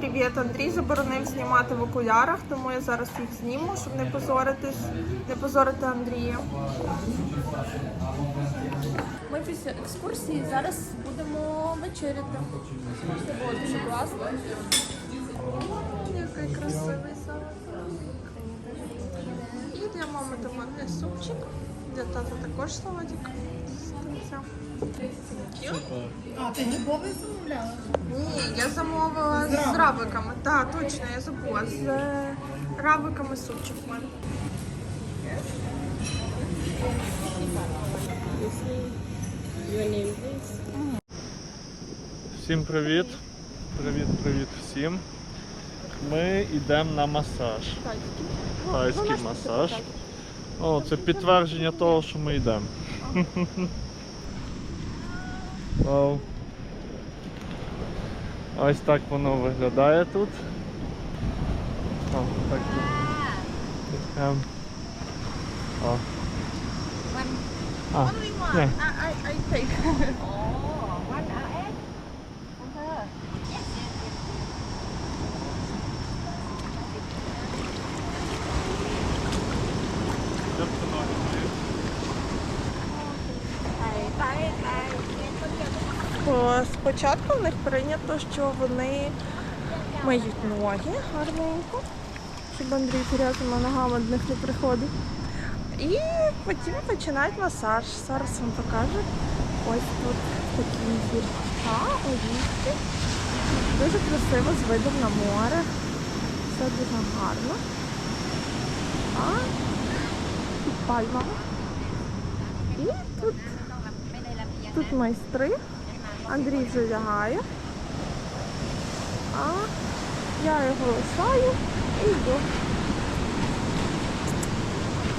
привіт! Андрій заборонив знімати в окулярах, тому я зараз їх зніму, щоб не позоритись, не позорити Андрія. Ми після екскурсії зараз будемо вечеряти. Це було дуже класно. Який красивий салат. І для мами томатний супчик. Для тата також салатик. з тунцем. А, ти грибовий замовляла? Ні, я замовила з равиками. Так, точно, я забула. З равиками супчик в мене. Всім привіт! Привіт, привіт всім. Ми йдемо на масаж. Тайський масаж. О, це підтвердження того, що ми йдемо. Вау. Ось так воно виглядає тут. О, так тут. Ем. О. А, ні. I, I, I take. Де б ти ноги мої? Спочатку в них прийнято, що вони миють ноги гарненько, щоб Андрій грязними ногами до них не приходив. І потім починають масаж. Зараз вам покажу. Ось тут такі гірка, олівки. Дуже красиво з видом на море. Все дуже гарно. А під пальмами. І тут, тут майстри. Андрій вже лягає. А я його лишаю і йду.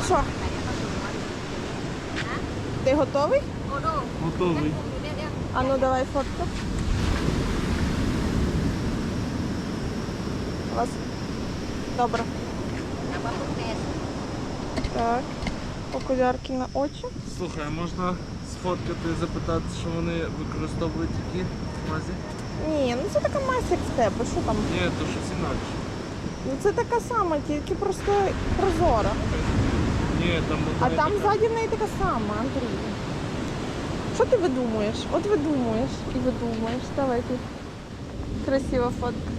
Що? Ти готовий? Готовий. А ну давай фотку. Вас. Добре. Так. Окулярки на очі. Слухай, а можна сфоткати і запитати, що вони використовують які мазі? Ні, ну це така мазь, як в тебе. Що там? Ні, то щось інакше. Ну це така сама, тільки просто прозора. Ні, там А одна там така. ззаді в неї така сама, Андрій. Що ти видумуєш? От видумуєш і видумуєш. Давай ти. Красива фотка.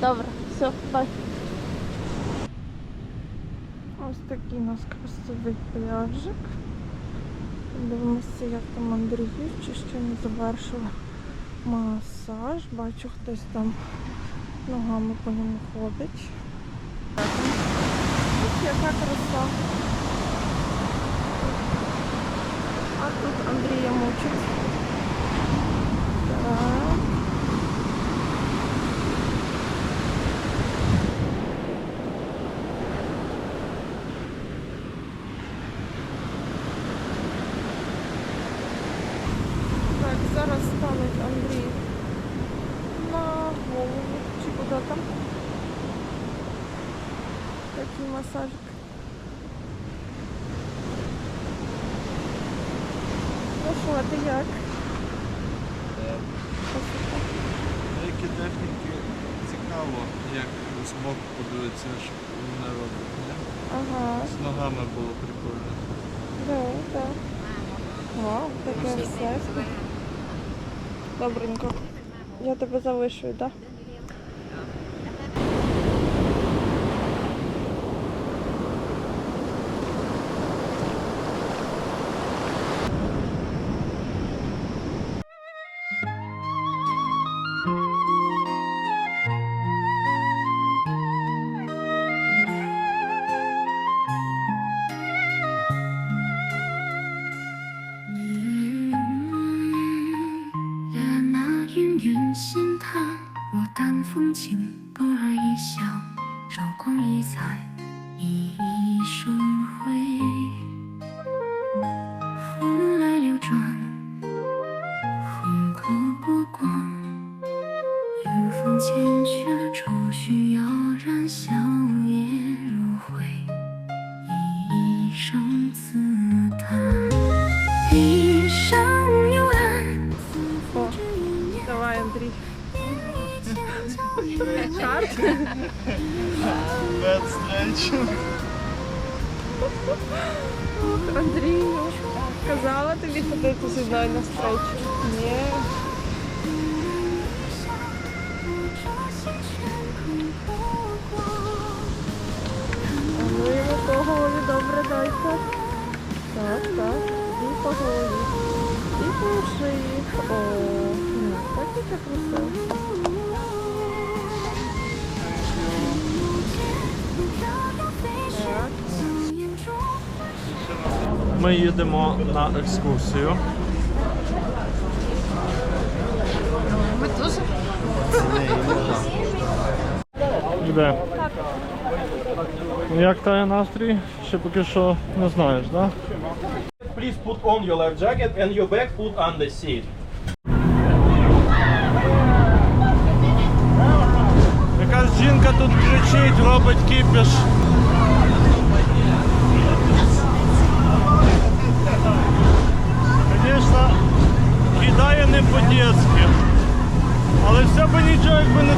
Добре, все, бай. Ось такий у нас красивий пляжик. Дивимося, як там Андрій, чи ще не завершила масаж. Бачу, хтось там ногами по ньому ходить. Ось яка краса. А тут Андрія мучить. Так, зараз ставить Андрій на голову. Чи куди там? Такий масажик. Ну що, а ти як? Деякі техніки цікаво, як збоку подивитися, що вони роблять. Ага, З ногами було прикольно. да, да. Вау, таке все. Добренько. Я тебе залишую, так? Да? 在你一生回。Bad stretch. Андрію, казала тобі ходити зі мною на стрейч? Ні. Ну йому по голові добре дайте. Так, так. І по голові. І по шиї. О, ну, так і так красиво. Ми їдемо на екскурсію. Де? Як та настрій? Ще поки що не знаєш, так? Да? Please put on your life jacket and your bag put on the seat. Якась жінка тут кричить, робить кіпіш. Звісно, кидає не по-дєцьки. Але все би нічого, якби не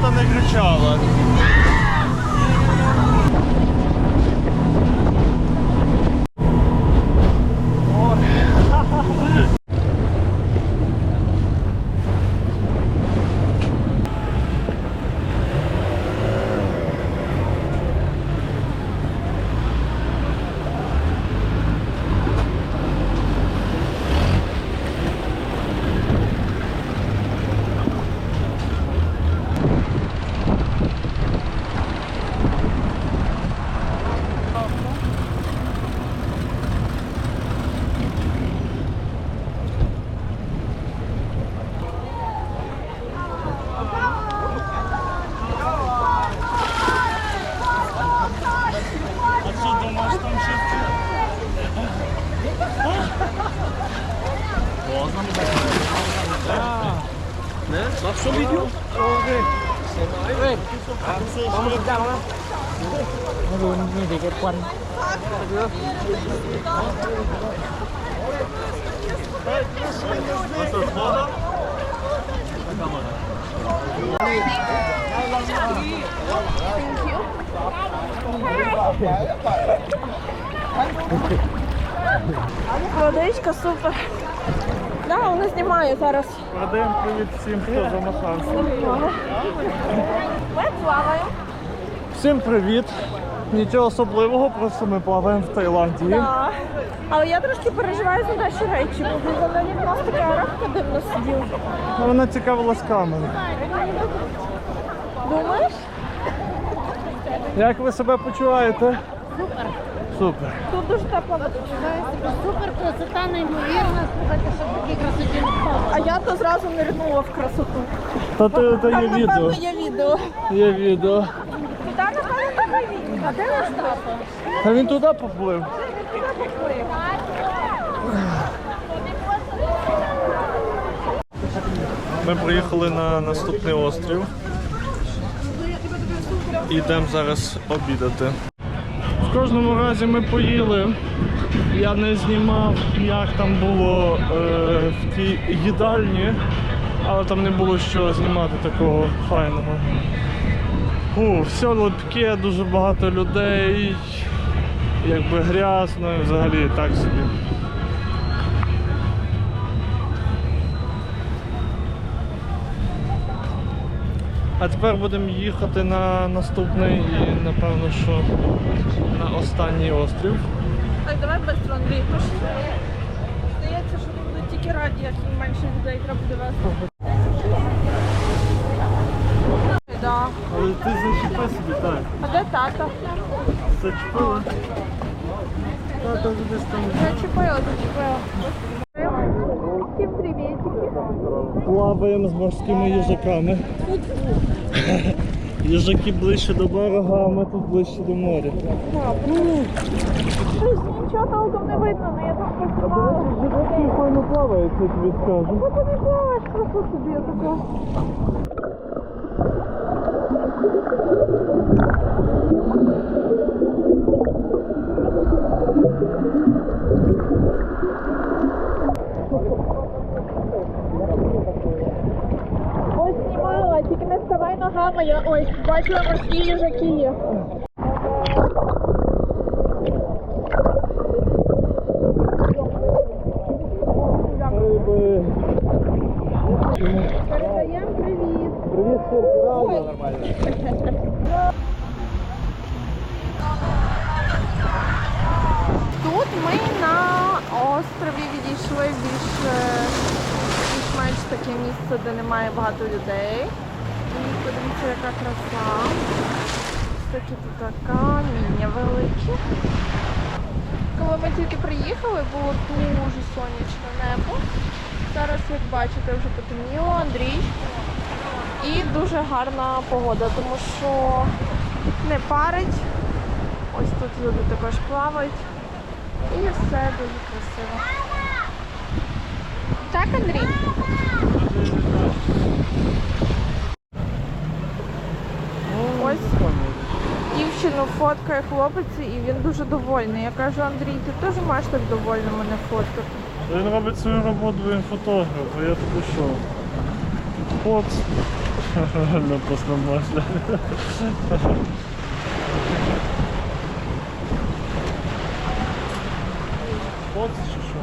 та не кричала. А що думаєш там ще? Водичка супер. Да, вона знімає зараз. Передаємо привіт всім, хто замахався. Ми плаваємо. Всім привіт! Нічого особливого, просто ми плаваємо в Таїланді. Да. Але я трошки переживаю за наші речі, бо мене в нас така арабка дивно сидів. Вона цікавилась камерою. Думаєш? Як ви себе почуваєте? Супер. Супер. Тут дуже тепла водичка. Супер красота неймовірна. Слухайте, що в такій красоті не. А я то зразу нирнула в красоту. Та то, то є відео. є відео. Є відео. І там, напевно, така відео. А де наш? Та він туди поплив. Ми приїхали на наступний острів. І йдемо зараз обідати. В кожному разі ми поїли. Я не знімав, як там було е, в тій їдальні, але там не було що знімати такого файного. Фу, все липке, дуже багато людей, якби грязно, і взагалі так собі. А тепер будемо їхати на наступний і напевно, що на останній острів. Так, давай швидко, Андрій, пошли. Здається, що будуть тільки раді, як менше людей треба буде вести. Да. Але ти зачепи собі так. А де тато? Зачепила. Тато десь там Зачепила, зачепила. Всім привітики. плаваємо з морськими їжаками. Їжаки ближче до берега, а ми тут ближче до моря. Нічого толком не видно, але я там працювала. Їжаки файно плавають, я тобі скажу. Ну ти не плаваєш, просто собі тако. Ось знімала, тільки не вставай ногами, я ой, бачила морські їжаки. Передаємо привіт. Тут ми на острові відійшли е, більш-менш таке місце, де немає багато людей. І подивіться, яка краса. Такі тут каміння великі. Коли ми тільки приїхали, було дуже сонячне небо. Зараз, як бачите, вже потемніло, Андрій. І дуже гарна погода, тому що не парить. Ось тут люди також плавають. І все дуже красиво. Так, Андрій? Ось дівчину фоткає хлопець і він дуже довольний. Я кажу, Андрій, ти теж маєш так довольно мене фоткати. Він робить свою роботу, він фотограф, а я тобі що? Поц. На маслі. Поц чи що?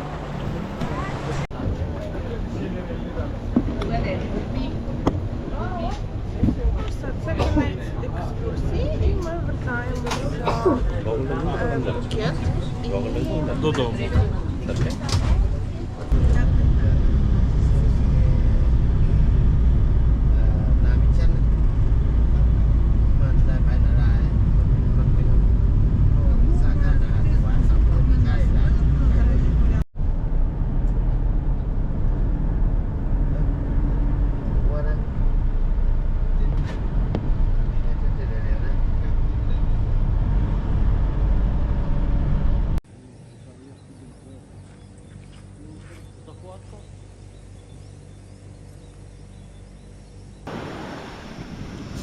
Все, це кінець екскурсії, і ми.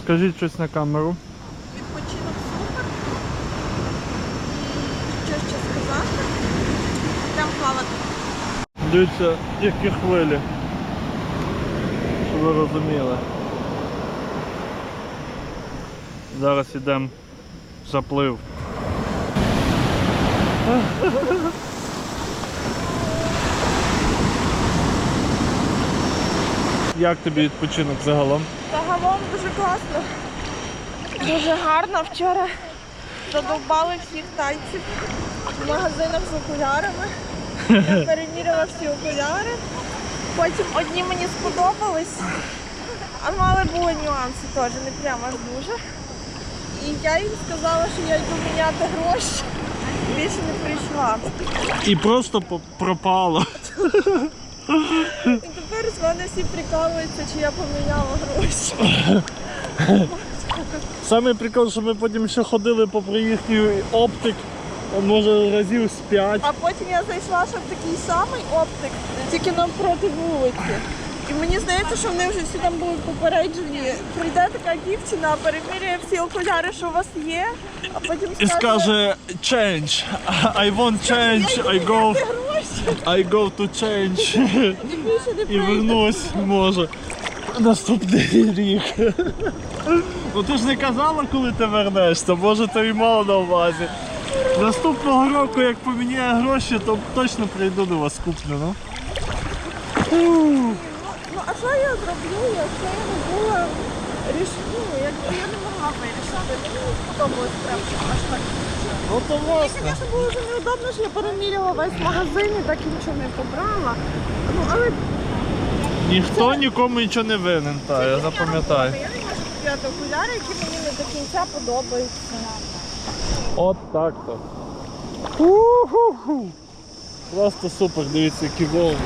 Скажіть щось на камеру. Відпочинок супер. І що ще сказати? Йдемо плавати. Дивіться, які хвилі. Щоб ви розуміли. Зараз йдемо в заплив. Як тобі відпочинок загалом? Загалом дуже класно. Дуже гарно. Вчора задовбали всіх тайців в магазинах з окулярами. Я перевірила всі окуляри. Потім одні мені сподобались, а мали були нюанси теж, не прямо дуже. І я їм сказала, що я йду міняти гроші. Більше не прийшла. І просто пропало. І тепер з мене всі прикалуються, чи я поміняла гроші. Саме прикол, що ми потім ще ходили по приїхній оптик, може разів з п'ять. А потім я зайшла, щоб такий самий оптик, тільки навпроти вулиці. І мені здається, що вони вже всі там були попереджені. Прийде така дівчина, переміряє всі окуляри, що у вас є, а потім І скаже, скаже change. I want change, I go, «Ти гроші, I go to change. і вернусь, може. Наступний рік. Ну ти ж не казала, коли ти вернешся, може ти і мала на увазі. Наступного року, як поміняє гроші, то точно прийду до вас куплю, ну. Ну а що я зроблю, якщо я не була рішну, якби я не могла. Мені не сподобалось прям аж так. Ну то Мені, власне. звісно, було дуже неудобно, що я переміряла весь магазин і так і нічого не побрала. Ну, але Ніхто нікому нічого не винен, та я запам'ятаю. Я не можу купляти окуляри, які мені не до кінця подобаються. От так то. Просто супер, дивіться, які волни.